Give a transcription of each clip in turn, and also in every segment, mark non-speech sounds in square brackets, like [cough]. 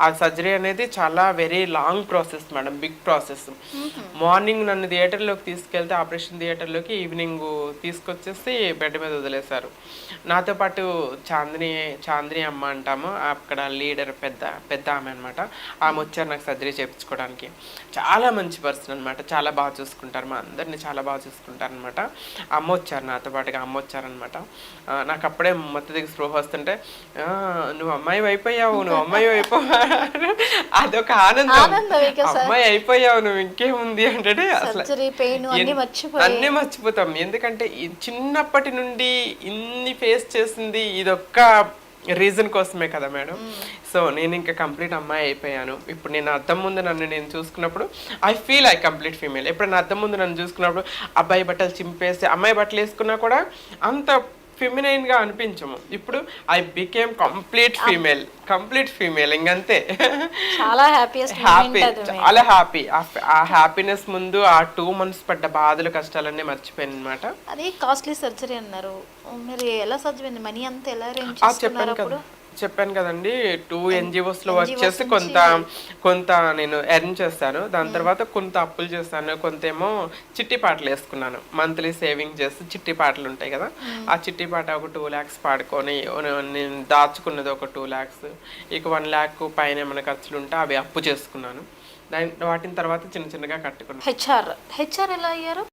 ఆ సర్జరీ అనేది చాలా very long process madam big process morning నన్ను థియేటర్లోకి తీసుకెళ్తే ఆపరేషన్ థియేటర్లోకి ఈవినింగ్ తీసుకొచ్చేసి బెడ్ మీద వదిలేశారు. నాతో పాటు చాందిని చాందిని అమ్మ అంటాము. అక్కడ లీడర్ పెద్ద పెద్ద ఆమె అనమాట ఆమె వచ్చారు నాకు సర్జరీ చేయించుకోవడానికి చాలా మంచి పర్సన్ అనమాట చాలా బాగా చూసుకుంటారు. మా అందరిని చాలా బాగా చూసుకుంటారు అనమాట అమ్మ వచ్చారు నాతో పాటుగా. అమ్మ వచ్చారనమాట నాకు అప్పుడే మొత్తం దిగి స్పృహ వస్తుంటే "ఆ, నువ్వు అమ్మాయి అయిపోయావు. నువ్వు అమ్మాయి అయిపోయావు అదొక ఆనందం. అమ్మాయి అయిపోయావు నువ్వు ఇంకేముంది అంటే అసలు అన్ని మర్చిపోతాం. ఎందుకంటే చిన్నప్పటి నుండి ఇన్ని ఫేస్ చేసింది ఇదొక్క రీజన్ కోసమే కదా మేడం. సో నేను ఇంకా కంప్లీట్ అమ్మాయి అయిపోయాను. ఇప్పుడు నేను అద్దం ముందు నన్ను నేను చూసుకున్నప్పుడు I feel I complete female ఇప్పుడు నా అద్దం ముందు నన్ను చూసుకున్నప్పుడు అబ్బాయి బట్టలు చింపేసి అమ్మాయి బట్టలు వేసుకున్నా కూడా అంత ఫిమినైన్గా అనిపించము. ఇప్పుడు I became complete female complete female ఇంకంతే. చాలా హ్యాపీయెస్ట్ [laughs] హ్యాపీ చాలా హ్యాపీ ఆ హ్యాపీనెస్ ముందు ఆ టూ మంత్స్ పడ్డ బాధలు కష్టాలన్నీ మర్చిపోయాను అనమాట అది కాస్ట్లీ సర్జరీ అన్నారు. మీరు ఎలా సర్జరీ మనీ అంతా ఎలా అరేంజ్ చేసుకున్నారు చెప్పాను కదండి టూ ఎన్జిఓస్లో వర్క్ చేసి కొంత కొంత నేను ఎర్న్ చేస్తాను దాని తర్వాత కొంత అప్పులు చేస్తాను కొంత ఏమో చిట్టి పాటలు వేసుకున్నాను. మంత్లీ సేవింగ్ చేసి చిట్టి పాటలు ఉంటాయి కదా. ఆ చిట్టి పాట ఒక టూ ల్యాక్స్ పాడుకొని నేను దాచుకున్నది ఒక టూ ల్యాక్స్ ఇక వన్ ల్యాక్ పైన ఏమైనా ఖర్చులు ఉంటే అవి అప్పు చేసుకున్నాను. దాని వాటిని తర్వాత చిన్న చిన్నగా కట్టుకున్నాను. హెచ్ఆర్ హెచ్ఆర్ ఎలా అయ్యారు?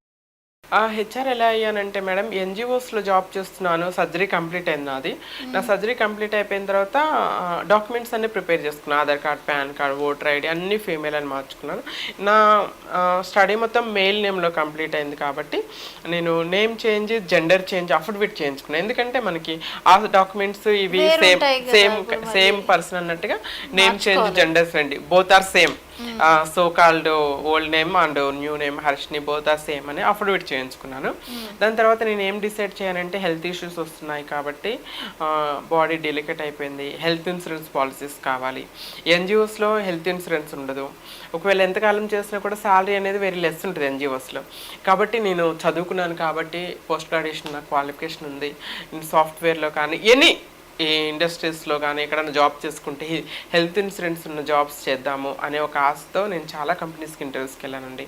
హెచ్ఆర్ ఎలా అయ్యానంటే మేడం ఎన్జిఓస్లో జాబ్ చేస్తున్నాను సర్జరీ కంప్లీట్ అయింది నాది. నా సర్జరీ కంప్లీట్ అయిపోయిన తర్వాత డాక్యుమెంట్స్ అన్ని ప్రిపేర్ చేసుకున్నాను. Aadhaar card PAN card voter ID అన్ని ఫీమేల్ అని మార్చుకున్నాను. నా స్టడీ మొత్తం మెయిల్ నేమ్లో కంప్లీట్ అయింది కాబట్టి నేను name change gender change affidavit చేయించుకున్నాను. ఎందుకంటే మనకి ఆ డాక్యుమెంట్స్ ఇవి సేమ్ సేమ్ సేమ్ పర్సన్ అన్నట్టుగా నేమ్ చేంజ్ జెండర్స్ రండి both are same. So called old name and new name Harshini both same అని అఫిడవిట్ చేయించుకున్నాను. దాని తర్వాత నేను ఏం డిసైడ్ చేయాలంటే హెల్త్ ఇష్యూస్ వస్తున్నాయి కాబట్టి బాడీ డెలికేట్ అయిపోయింది. హెల్త్ ఇన్సూరెన్స్ పాలసీస్ కావాలి. ఎన్జిఓస్లో హెల్త్ ఇన్సూరెన్స్ ఉండదు. ఒకవేళ ఎంతకాలం చేసినా కూడా శాలరీ అనేది వెరీ లెస్ ఉంటుంది ఎన్జిఓస్లో కాబట్టి నేను చదువుకున్నాను కాబట్టి పోస్ట్ గ్రాడ్యుయేషన్ నాకు క్వాలిఫికేషన్ ఉంది సాఫ్ట్వేర్లో కానీ ఎనీ ఈ ఇండస్ట్రీస్లో కానీ ఎక్కడైనా జాబ్ చేసుకుంటే హెల్త్ ఇన్సూరెన్స్ ఉన్న జాబ్స్ చేద్దాము అనే ఒక ఆశతో నేను చాలా కంపెనీస్కి ఇంటర్వ్యూస్కి వెళ్ళానండి.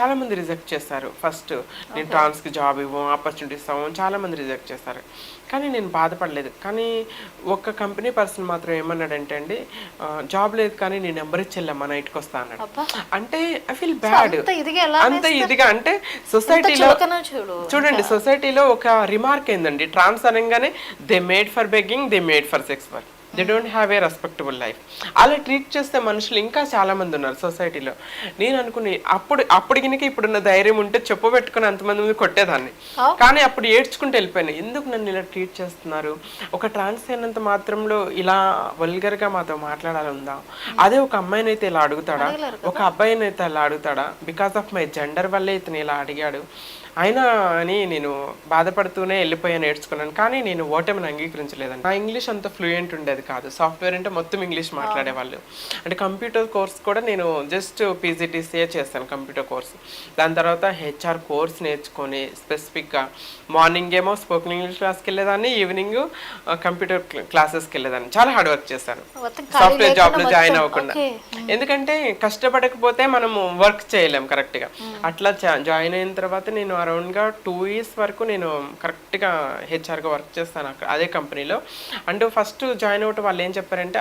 చాలామంది రిజెక్ట్ చేస్తారు ఫస్ట్ నేను ట్రాన్స్కి జాబ్ ఇవ్వం ఆపర్చునిటీస్ ఇవ్వం చాలామంది రిజెక్ట్ చేస్తారు కానీ నేను బాధపడలేదు. కానీ ఒక కంపెనీ పర్సన్ మాత్రం ఏమన్నాడంటే అండి జాబ్ లేదు కానీ నేను నెంబర్ వెళ్ళమ్మా నైట్కి వస్తా అన్నాడు. అంటే ఐ ఫీల్ బ్యాడ్. అంత ఇదిగా అంటే సొసైటీలో చూడండి సొసైటీలో ఒక రిమార్క్ ఏందండి ట్రాన్స్ అనగానే they made for begging they made for sex work. They don't have a respectable life అలా ట్రీట్ చేస్తే మనుషులు ఇంకా చాలా మంది ఉన్నారు సొసైటీలో నేను అనుకుని అప్పుడు అప్పుడు గినక ఇప్పుడున్న ధైర్యం ఉంటే చెప్పు పెట్టుకుని అంతమంది ముందు కొట్టేదాన్ని. కానీ అప్పుడు ఏడ్చుకుంటూ వెళ్ళిపోయాను. ఎందుకు నన్ను ఇలా ట్రీట్ చేస్తున్నారు? ఒక ట్రాన్స్ అయినంత మాత్రంలో ఇలా వల్గర్గా మాతో మాట్లాడాలి ఉందా? అదే ఒక అమ్మాయిని అయితే ఇలా అడుగుతాడా? ఒక అబ్బాయిని అయితే ఇలా అడుగుతాడా? బికాస్ ఆఫ్ మై జెండర్ వల్లే ఇతను ఇలా అడిగాడు. అయినా అని నేను బాధపడుతూనే వెళ్ళిపోయాను నేర్చుకున్నాను. కానీ నేను ఓటమిని అంగీకరించలేదండి. నా ఇంగ్లీష్ అంత ఫ్లూయెంట్ ఉండేది కాదు. సాఫ్ట్వేర్ అంటే మొత్తం ఇంగ్లీష్ మాట్లాడేవాళ్ళు. అంటే కంప్యూటర్ కోర్స్ కూడా నేను జస్ట్ పీజీటీసీఏ చేస్తాను కంప్యూటర్ కోర్స్. దాని తర్వాత హెచ్ఆర్ కోర్స్ నేర్చుకొని స్పెసిఫిక్గా మార్నింగ్ ఏమో స్పోకెన్ ఇంగ్లీష్ క్లాస్కి వెళ్ళేదాన్ని ఈవినింగ్ కంప్యూటర్ క్లాసెస్కి వెళ్ళేదాన్ని. చాలా హార్డ్ వర్క్ చేశాను. సాఫ్ట్వేర్ జాబ్లో లేకుండా జాయిన్ అవ్వకుండా. ఓకే. ఎందుకంటే కష్టపడకపోతే మనము వర్క్ చేయలేం కరెక్ట్గా అట్లా జాయిన్ అయిన తర్వాత నేను అరౌండ్గా టూ ఇయర్స్ వరకు నేను కరెక్ట్గా హెచ్ఆర్గా వర్క్ చేస్తాను అక్కడ అదే కంపెనీలో. అండ్ ఫస్ట్ జాయిన్ అవ్వటం వాళ్ళు ఏం చెప్పారంటే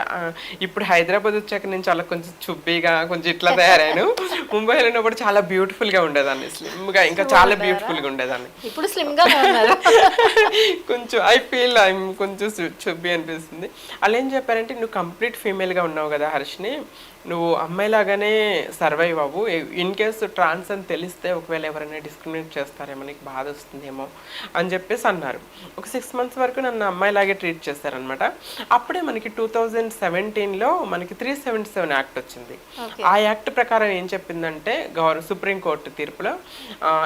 ఇప్పుడు హైదరాబాద్ వచ్చాక నేను చాలా కొంచెం చుబ్బీగా కొంచెం ఇట్లా తయారాను ముంబైలో ఉన్నప్పుడు చాలా బ్యూటిఫుల్గా ఉండేదాన్ని స్లిమ్గా ఇంకా చాలా బ్యూటిఫుల్గా ఉండేదాన్ని. ఇప్పుడు స్లిమ్గా ఉన్నారు. [laughs] కొంచెం ఐ ఫీల్ ఐమ్ కొంచెం చుబ్బి అనిపిస్తుంది. వాళ్ళు ఏం చెప్పారంటే నువ్వు కంప్లీట్ ఫీమేల్గా ఉన్నావు కదా హర్షిని నువ్వు అమ్మాయిలాగానే సర్వైవ్ అవ్వు. ఇన్ కేసు ట్రాన్స్ అని తెలిస్తే ఒకవేళ ఎవరైనా డిస్క్రిమినేట్ చేస్తారేమో నీకు బాధ వస్తుందేమో అని చెప్పేసి అన్నారు. ఒక సిక్స్ మంత్స్ వరకు నన్ను అమ్మాయిలాగే ట్రీట్ చేస్తారనమాట అప్పుడే మనకి టూ థౌజండ్ సెవెంటీన్లో మనకి త్రీ సెవెంటీ సెవెన్ యాక్ట్ వచ్చింది. ఆ యాక్ట్ ప్రకారం ఏం చెప్పిందంటే గౌరవ సుప్రీంకోర్టు తీర్పులో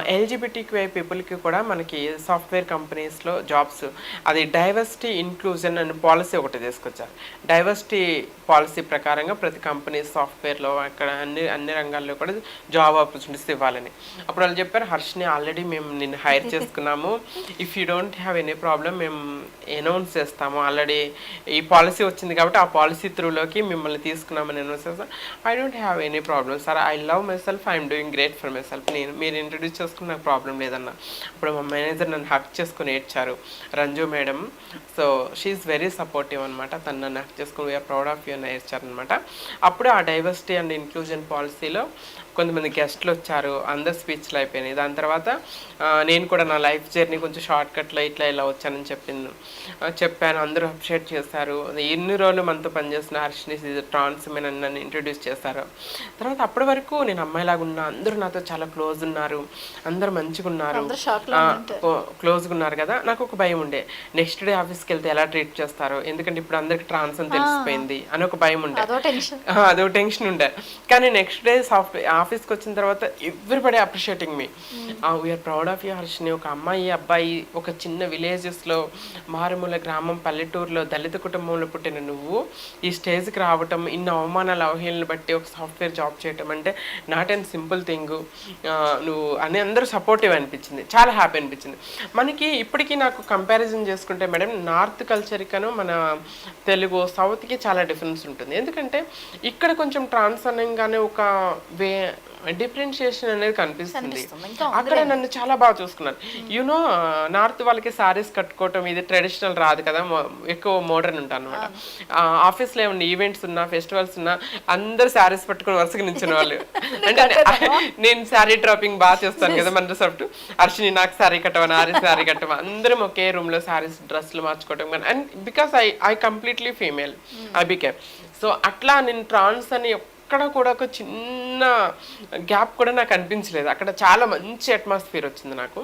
ఎల్జిబిటీక్వై పీపుల్కి కూడా మనకి సాఫ్ట్వేర్ కంపెనీస్లో జాబ్స్ అది డైవర్సిటీ ఇన్క్లూజన్ అనే పాలసీ ఒకటి తీసుకొచ్చారు. డైవర్సిటీ పాలసీ ప్రకారంగా ప్రతి కంపెనీ సాఫ్ట్వేర్లో అక్కడ అన్ని అన్ని రంగాల్లో కూడా జాబ్ ఆపర్చునిటీస్ ఇవ్వాలని. అప్పుడు వాళ్ళు చెప్పారు హర్షిని ఆల్రెడీ మేము నిన్ను హైర్ చేసుకున్నాము. If you don't have any problem మేము అనౌన్స్ చేస్తాము. ఆల్రెడీ ఈ పాలసీ వచ్చింది కాబట్టి ఆ పాలసీ త్రూలోకి మిమ్మల్ని తీసుకున్నామని అనౌన్స్ చేస్తాం. I don't have any problem sir I love myself I'm doing great for myself నేను మీరు ఇంట్రడ్యూస్ చేసుకున్న నాకు ప్రాబ్లం లేదన్న. అప్పుడు మా మేనేజర్ నన్ను హక్ చేసుకుని ఏడ్చారు. Ranju madam so she's very supportive అనమాట తను నన్ను హక్ చేసుకుని వీఆర్ ప్రౌడ్ ఆఫ్ యూ అని ఏడ్చారనమాట అప్పుడు ఆ డైవర్సిటీ అండ్ ఇంక్లూజన్ పాలసీలో కొంతమంది గెస్ట్లు వచ్చారు అందరు స్పీచ్లు అయిపోయినాయి. దాని తర్వాత నేను కూడా నా లైఫ్ జర్నీ కొంచెం షార్ట్ కట్లో ఇట్లా ఇలా వచ్చానని చెప్పింది. చెప్పాను అందరూ అప్రిషియేట్ చేశారు. ఎన్ని రోజులు మనతో పనిచేసిన హర్షిని ట్రాన్స్ అని నన్ను ఇంట్రడ్యూస్ చేశారు. తర్వాత అప్పటి వరకు నేను అమ్మాయిలాగా ఉన్నా అందరూ నాతో చాలా క్లోజ్ ఉన్నారు. అందరూ మంచిగా ఉన్నారు. క్లోజ్గా ఉన్నారు కదా. నాకు ఒక భయం ఉండే. నెక్స్ట్ డే ఆఫీస్కి వెళ్తే ఎలా ట్రీట్ చేస్తారో? ఎందుకంటే ఇప్పుడు అందరికి ట్రాన్స్ అని తెలిసిపోయింది అని ఒక భయం ఉండే. అదో టెన్షన్ ఆ, అదో టెన్షన్ ఉండే. కానీ నెక్స్ట్ డే సాఫ్ట్వేర్ ఆఫీస్కి వచ్చిన తర్వాత everybody appreciating me. We're proud of you Harshini. ఒక అమ్మాయి అబ్బాయి ఒక చిన్న విలేజెస్లో మారుమూల గ్రామం పల్లెటూరులో దళిత కుటుంబంలో పుట్టిన నువ్వు ఈ స్టేజ్కి రావటం ఇన్ని అవమానాల అవహేళనలు బట్టి ఒక సాఫ్ట్వేర్ జాబ్ చేయటం అంటే నాట్ అండ్ సింపుల్ థింగ్. నువ్వు అని అందరూ సపోర్టివ్ అనిపించింది. చాలా హ్యాపీ అనిపించింది. మనకి ఇప్పటికీ నాకు కంపారిజన్ చేసుకుంటే మేడం నార్త్ కల్చర్కను మన తెలుగు సౌత్కి చాలా డిఫరెన్స్ ఉంటుంది. ఎందుకంటే ఇక్కడ కొంచెం ట్రాన్స్ అనగానే ఒక వే డిఫరెన్షియేషన్ అనేది కనిపిస్తుంది. అక్కడ నన్ను చాలా బాగా చూసుకున్నారు. యూనో నార్త్ వాళ్ళకి సారీస్ కట్టుకోవటం ఇది ట్రెడిషనల్ రాదు కదా ఎక్కువ మోడర్న్ ఉంటాను అనమాట ఆఫీస్లో ఏమన్నా ఈవెంట్స్ ఉన్నా ఫెస్టివల్స్ ఉన్నా అందరు సారీస్ పట్టుకొని వరుసగా నించిన వాళ్ళు. [laughs] అంటే నేను శారీ డ్రాపింగ్ బాగా చేస్తాను కదా మన సాఫ్ట్ అర్షిని నాకు శారీ కట్టవా ఆరి శారీ కట్టవా అందరం ఒకే రూమ్లో శారీస్ డ్రెస్లు మార్చుకోవటం కానీ and because I I completely female I became so అట్లా నేను ట్రాన్స్ అని ఎక్కడ కూడా ఒక చిన్న గ్యాప్ కూడా నాకు అనిపించలేదు. అక్కడ చాలా మంచి అట్మాస్ఫియర్ వచ్చింది నాకు.